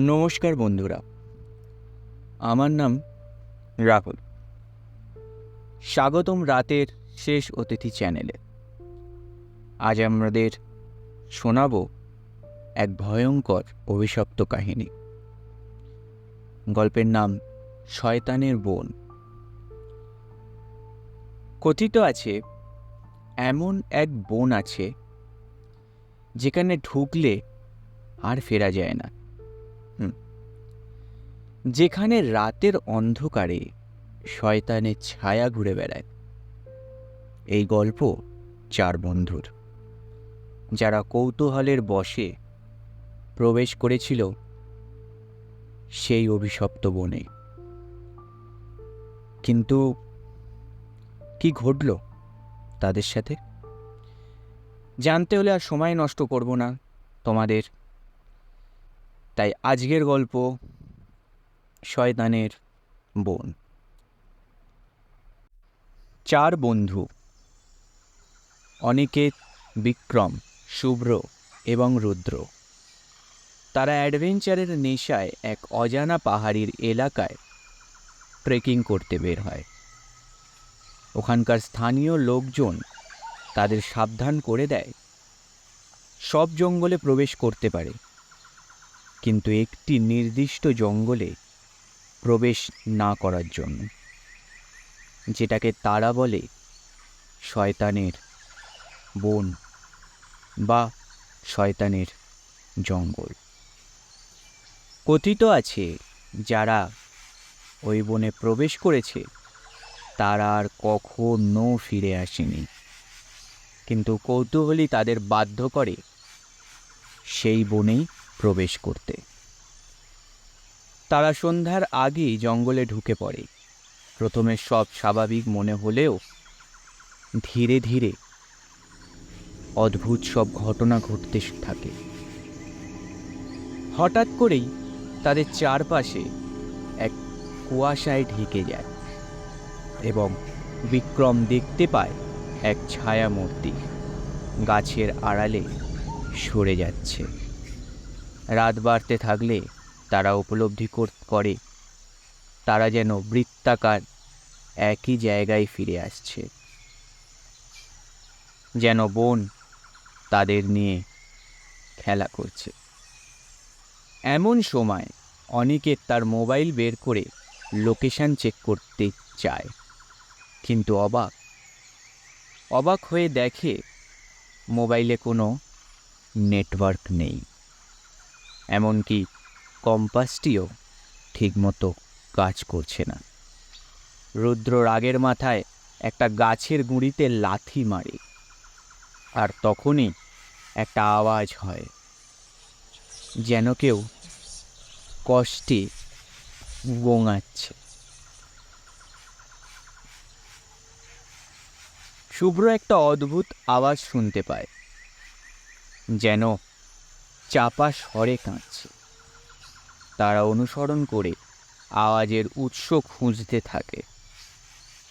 নমস্কার বন্ধুরা। আমার নাম রাহুল। স্বাগতম রাতের শেষ অতিথি চ্যানেলে। আজ আমাদের শোনাব এক ভয়ঙ্কর অভিশপ্ত কাহিনী। গল্পের নাম শয়তানের বোন। কথিত আছে, এমন এক বোন আছে, যেখানে ঢুকলে আর ফেরা যায় না। যেখানে রাতের অন্ধকারে শয়তানের ছায়া ঘুরে বেড়ায়। এই গল্প চার বন্ধুর। যারা কৌতূহলের বশে প্রবেশ করেছিল সেই অভিশপ্ত বনে। কিন্তু কি ঘটল তাদের সাথে? জানতে হলে আর সময় নষ্ট করব না তোমাদের। তাই আজকের গল্প শয়তানের বোন। চার বন্ধু। অনিকেত বিক্রম, শুভ্র এবং রুদ্র। তারা অ্যাডভেঞ্চারের নেশায় এক অজানা পাহাড়ির এলাকায় ট্রেকিং করতে বের হয়। ওখানকার স্থানীয় লোকজন তাদের সাবধান করে দেয়। সব জঙ্গলে প্রবেশ করতে পারে। কিন্তু একটি নির্দিষ্ট জঙ্গলে প্রবেশ না করার জন্য। যেটাকে তারা বলে শয়তানের বন বা শয়তানের জঙ্গল। কথিত আছে, যারা ওই বনে প্রবেশ করেছে, তারা আর কখনো ফিরে আসেনি। কিন্তু কৌতূহলী তাদের বাধ্য করে সেই বনেই প্রবেশ করতে। তারা সন্ধ্যার আগেই জঙ্গলে ঢুকে পড়ে। প্রথমে সব স্বাভাবিক মনে হলেও ধীরে ধীরে অদ্ভুত সব ঘটনা ঘটতে থাকে। হঠাৎ করেই তাদের চারপাশে এক কুয়াশায় ঢেকে যায় এবং বিক্রম দেখতে পায় এক ছায়া মূর্তি গাছের আড়ালে সরে যাচ্ছে। রাত বাড়তে থাকলে তারা উপলব্ধি করে তারা যেন বৃত্তাকার একই জায়গায় ফিরে আসছে। যেন বোন তাদের নিয়ে খেলা করছে। এমন সময় অনিকেত তার মোবাইল বের করে লোকেশান চেক করতে চায়, কিন্তু অবাক। অবাক হয়ে দেখে মোবাইলে কোনো নেটওয়ার্ক নেই। এমনকি কম্পাসটিও ঠিকমতো কাজ করছে না। রুদ্র রাগের মাথায় একটা গাছের গুঁড়িতে লাথি মারে আর তখনই একটা আওয়াজ হয়, যেন কেউ কষ্টে গোঙাচ্ছে। শুভ্র একটা অদ্ভুত আওয়াজ শুনতে পায়, যেন চাপা স্বরে কাঁদছে। তারা অনুসরণ করে আওয়াজের উৎস খুঁজতে থাকে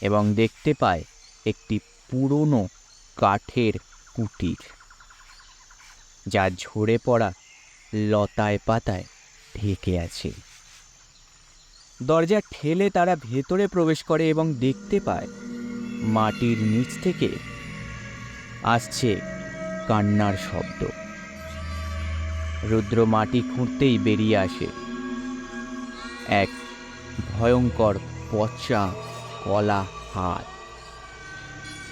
এবং দেখতে পায় একটি পুরনো কাঠের কুটির, যা ঝরে পড়া লতায় পাতায় ঢেকে আছে। দরজা ঠেলে তারা ভেতরে প্রবেশ করে এবং দেখতে পায় মাটির নিচ থেকে আসছে কান্নার শব্দ। রুদ্র মাটি খুঁড়তেই বেরিয়ে আসে। এক ভয়ঙ্কর পচা কলা হাত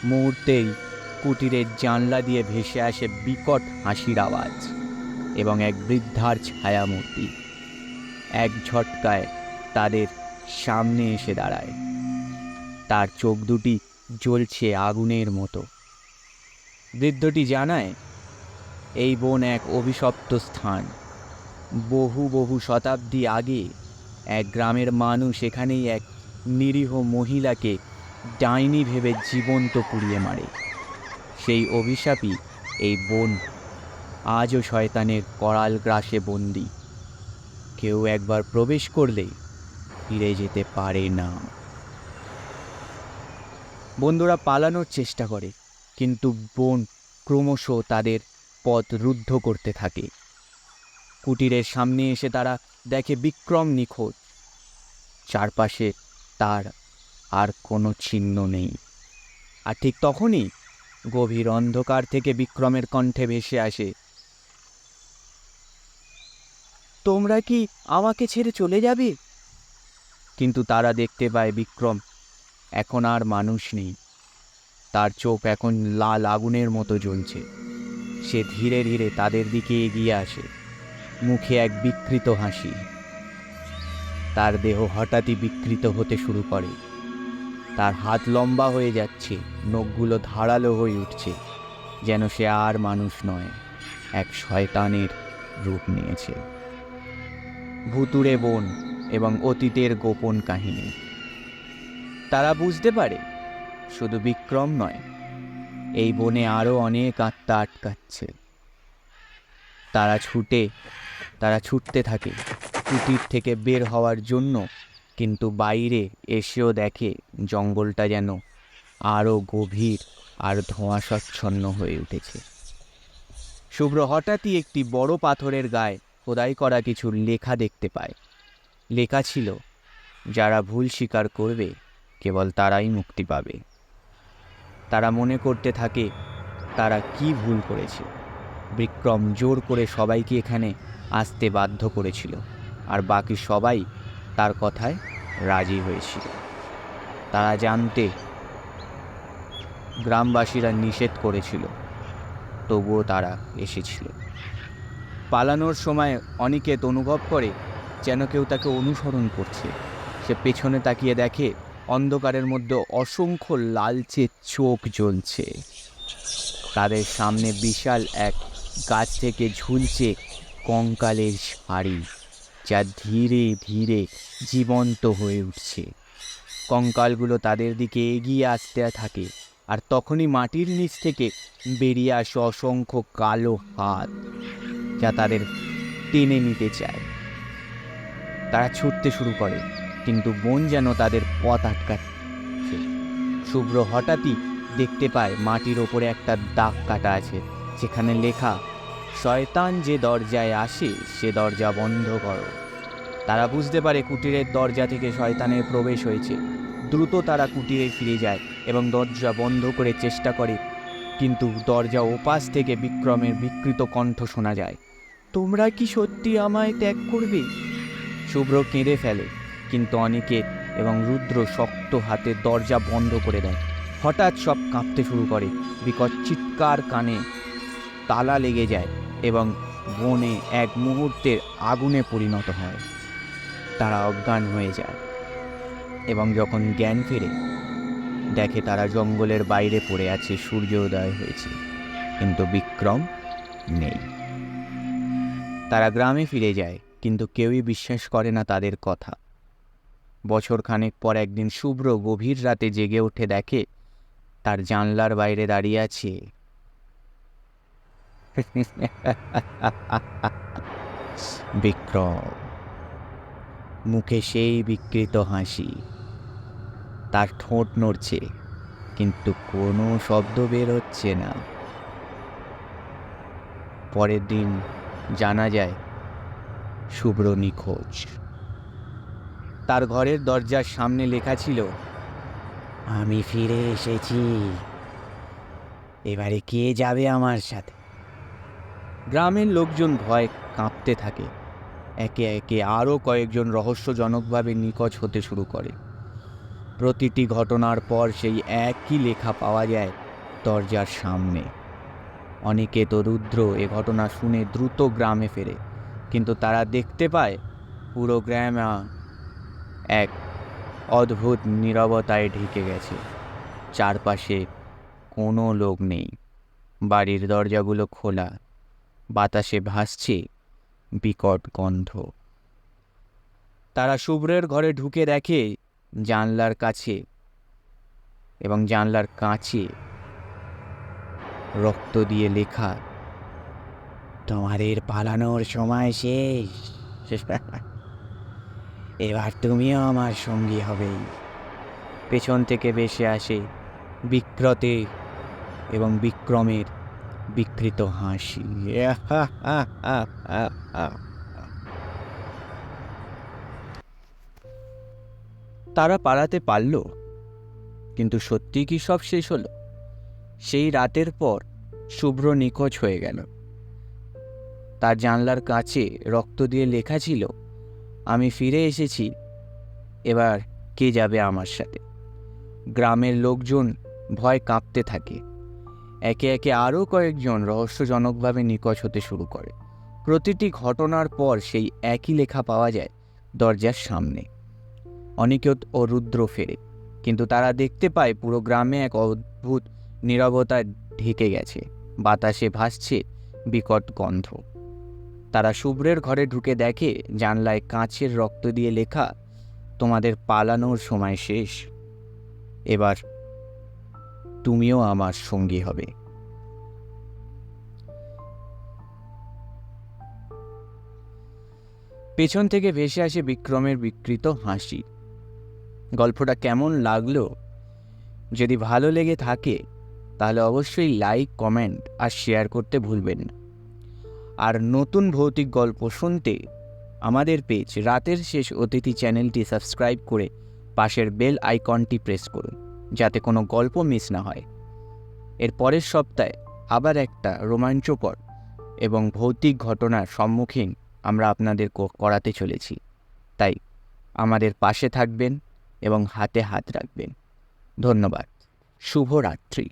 মুহূর্তেই কুটিরের জানলা দিয়ে ভেসে আসে বিকট হাসির আওয়াজ এবং এক বৃদ্ধার ছায়ামূর্তি। এক ঝটকায় তাদের সামনে এসে দাঁড়ায়। তার চোখ দুটি জ্বলছে আগুনের মতো। বৃদ্ধটি জানায়, এই বন এক অভিশপ্ত স্থান। বহু বহু শতাব্দী আগে এক গ্রামের মানুষ এখানেই এক নিরীহ মহিলাকে ডাইনি ভেবে জীবন্ত পুড়িয়ে মারে। সেই অভিশাপই এই বন আজও শয়তানের করাল গ্রাসে বন্দি। কেউ একবার প্রবেশ করলে ফিরে যেতে পারে না। বন্ধুরা পালানোর চেষ্টা করে, কিন্তু বন ক্রমশ তাদের পথ রুদ্ধ করতে থাকে। কুটিরের সামনে এসে তারা দেখে বিক্রম নিখোঁজ। চারপাশে তার আর কোনো চিহ্ন নেই। আর ঠিক তখনই গভীর অন্ধকার থেকে বিক্রমের কণ্ঠে ভেসে আসে, তোমরা কি আমাকে ছেড়ে চলে যাবে? কিন্তু তারা দেখতে পায় বিক্রম এখন আর মানুষ নেই। তার চোখ এখন লাল আগুনের মতো জ্বলছে। সে ধীরে ধীরে তাদের দিকে এগিয়ে আসে। মুখে এক বিকৃত হাসি। তার দেহ হঠাৎই বিকৃত হতে শুরু করে। তার হাত লম্বা হয়ে যাচ্ছে, নখগুলো ধারালো হয়ে উঠছে, যেন সে আর মানুষ নয়, এক শয়তানের রূপ নিয়েছে। ভুতুড়ে বন এবং অতীতের গোপন কাহিনী। তারা বুঝতে পারে, শুধু বিক্রম নয়, এই বনে আরও অনেক আত্মা আটকাচ্ছে। তারা ছুটে তারা ছুটতে থাকে। কুটির থেকে বের হওয়ার জন্য কিন্তু বাইরে এসেও দেখে জঙ্গলটা যেন আরও গভীর আর ধোঁয়াশাচ্ছন্ন হয়ে উঠেছে। শুভ্র হঠাৎই একটি বড় পাথরের গায়ে খোদাই করা কিছু লেখা দেখতে পায়। লেখা ছিল, যারা ভুল স্বীকার করবে, কেবল তারাই মুক্তি পাবে। তারা মনে করতে থাকে, তারা কি ভুল করেছে? বিক্রম জোর করে সবাইকে এখানে আসতে বাধ্য করেছিল, আর বাকি সবাই তার কথায় রাজি হয়েছিল। তারা জানতে গ্রামবাসীরা নিষেধ করেছিল, তবুও তারা এসেছিল। পালানোর সময় অনিকেত অনুভব করে যেন কেউ তাকে অনুসরণ করছে। সে পেছনে তাকিয়ে দেখে অন্ধকারের মধ্যে অসংখ্য লালচে চোখ জ্বলছে। তাদের সামনে বিশাল এক গাছ থেকে ঝুলছে কঙ্কালের শাড়ি, যা ধীরে ধীরে জীবন্ত হয়ে উঠছে। কঙ্কালগুলো তাদের দিকে এগিয়ে আসতে থাকে আর তখনই মাটির নিচ থেকে বেরিয়ে আসে অসংখ্য কালো হাত, যা তাদের টেনে নিতে চায়। তারা ছুটতে শুরু করে, কিন্তু বন যেন তাদের পথ আটকাচ্ছে। শুভ্র হঠাৎই দেখতে পায় মাটির ওপরে একটা দাগ কাটা আছে, যেখানে লেখা শয়তান যে দরজায় আসে, সে দরজা বন্ধ করো। তারা বুঝতে পারে কুটিরের দরজা থেকে শয়তানের প্রবেশ হয়েছে। দ্রুত তারা কুটিরে ফিরে যায় এবং দরজা বন্ধ করে চেষ্টা করে। কিন্তু দরজা ওপাশ থেকে বিক্রমের বিকৃত কণ্ঠ শোনা যায়। তোমরা কি সত্যি আমায় ত্যাগ করবে? শুভ্র কেঁদে ফেলে, কিন্তু অনেকে এবং রুদ্র শক্ত হাতে দরজা বন্ধ করে দেয়। হঠাৎ সব কাঁপতে শুরু করে। বিকট চিৎকার কানে তালা লেগে যায় এবং বনে এক মুহূর্তের আগুনে পরিণত হয়। তারা অজ্ঞান হয়ে যায় এবং যখন জ্ঞান ফেরে, দেখে তারা জঙ্গলের বাইরে পড়ে আছে সূর্য উদয় হয়েছে, কিন্তু বিক্রম নেই। তারা গ্রামে ফিরে যায়, কিন্তু কেউই বিশ্বাস করে না তাদের কথা। বছর খানেক পর একদিন শুভ্র গভীর রাতে জেগে উঠে দেখে, তার জানলার বাইরে দাঁড়িয়ে আছে বিক্রম, মুখে সেই বিকৃত হাসি। তার ঠোঁট নড়ছে, কিন্তু কোনো শব্দ বের হচ্ছে না। পরের দিন জানা যায়, শুভ্র নিখোঁজ। তার ঘরের দরজার সামনে লেখা ছিল, আমি ফিরে এসেছি। এবারে কে যাবে আমার সাথে? গ্রামের লোকজন ভয় কাঁপতে থাকে। একে একে আরও কয়েকজন রহস্যজনকভাবে নিখোঁজ হতে শুরু করে। প্রতিটি ঘটনার পর সেই একই লেখা পাওয়া যায় দরজার সামনে। অনেকে তো রুদ্র এ ঘটনা শুনে দ্রুত গ্রামে ফেরে, কিন্তু তারা দেখতে পায় পুরো গ্রাম এক অদ্ভুত নীরবতায় ঢেকে গেছে। চারপাশে কোনো লোক নেই। বাড়ির দরজাগুলো খোলা। বাতাসে ভাসছে বিকট গন্ধ। তারা শুভ্রের ঘরে ঢুকে দেখে জানলার কাছে এবং জানলার কাছে রক্ত দিয়ে লেখা, তোমাদের পালানোর সময় শেষ। এবার তুমিও আমার সঙ্গী হবেই পেছন থেকে বেশে আসে বিক্রতে এবং বিক্রমের বিকৃত হাসি। তারা পাড়াতে পারল, কিন্তু সত্যি কি সব শেষ হলো? সেই রাতের পর শুভ্র নিখোঁজ হয়ে গেল। তার জানলার কাছে রক্ত দিয়ে লেখা ছিল, আমি ফিরে এসেছি, এবার কে যাবে আমার সাথে? গ্রামের লোকজন ভয় কাঁপতে থাকে। একে একে আরও কয়েকজন রহস্যজনকভাবে নিখোঁজ হতে শুরু করে। প্রতিটি ঘটনার পর সেই একই লেখা পাওয়া যায় দরজার সামনে। অনিকেত ও রুদ্র ফেরে, কিন্তু তারা দেখতে পায় পুরো গ্রামে এক অদ্ভুত নীরবতা ঢেকে গেছে। বাতাসে ভাসছে বিকট গন্ধ। তারা শুভ্রের ঘরে ঢুকে দেখে জানলায় কাঁচের রক্ত দিয়ে লেখা, তোমাদের পালানোর সময় শেষ। এবার তুমিও আমার সঙ্গী হবে। পেছন থেকে ভেসে আসে বিক্রমের বিকৃত হাসি। গল্পটা কেমন লাগল? যদি ভালো লেগে থাকে, তাহলে অবশ্যই লাইক, কমেন্ট আর শেয়ার করতে ভুলবেন না। আর নতুন ভৌতিক গল্প শুনতে আমাদের পেজ রাতের শেষ অতিথি চ্যানেলটি সাবস্ক্রাইব করে পাশের বেল আইকনটি প্রেস করুন। যাতে কোনো গল্প মিস না হয়। এর পরের সপ্তাহে আবার একটা রোমাঞ্চকর এবং ভৌতিক ঘটনার সম্মুখীন আমরা আপনাদের করাতে চলেছি। তাই আমাদের পাশে থাকবেন এবং হাতে হাত রাখবেন। ধন্যবাদ। শুভরাত্রি।